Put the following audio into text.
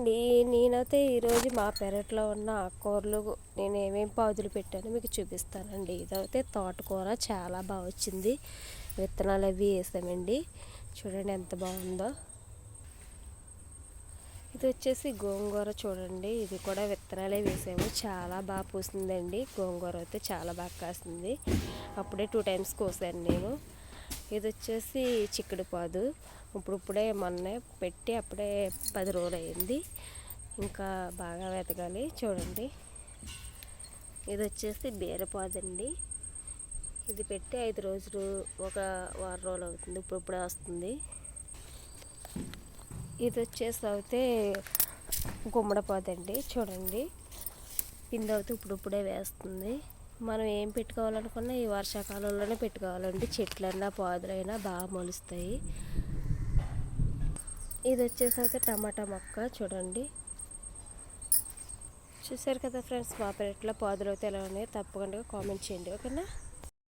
అండి నేనైతే ఈరోజు మా పెరట్లో ఉన్న ఆకుకూరలు నేను ఏమేమి పాదులు పెట్టానో మీకు చూపిస్తానండి. ఇదైతే తోటకూర చాలా బాగా వచ్చింది. విత్తనాలు అవి వేసామండి. చూడండి ఎంత బాగుందో. ఇది వచ్చేసి గోంగూర చూడండి. ఇది కూడా విత్తనాలే వేసాము. చాలా బాగా పూసిందండి. గోంగూర అయితే చాలా బాగా కాసింది. అప్పుడే టూ టైమ్స్ కోసాను నేను. ఇది వచ్చేసి చిక్కుడు పాదు మొన్నే పెట్టి అప్పుడే పది రోజులు అయింది ఇంకా బాగా వెతకాలి. చూడండి. ఇది వచ్చేసి బీరపాదండి. ఇది పెట్టి ఐదు రోజులు ఒక వారం రోజులు అవుతుంది ఇప్పుడిప్పుడే వస్తుంది. ఇది వచ్చేసి అయితే గుమ్మడిపాదండి. చూడండి. పిండి అవుతూ ఇప్పుడిప్పుడే వేస్తుంది. మనం ఏం పెట్టుకోవాలనుకున్నా ఈ వర్షాకాలంలోనే పెట్టుకోవాలండి. చెట్లన్నా పాదులైనా బాగా మొలుస్తాయి. ఇది వచ్చేసి అయితే టమాటా మొక్క చూడండి. చూసారు కదా ఫ్రెండ్స్ మా పెరట్లో పాదులు అయితే ఎలా ఉన్నాయో తప్పకుండా కామెంట్ చేయండి. ఓకేనా?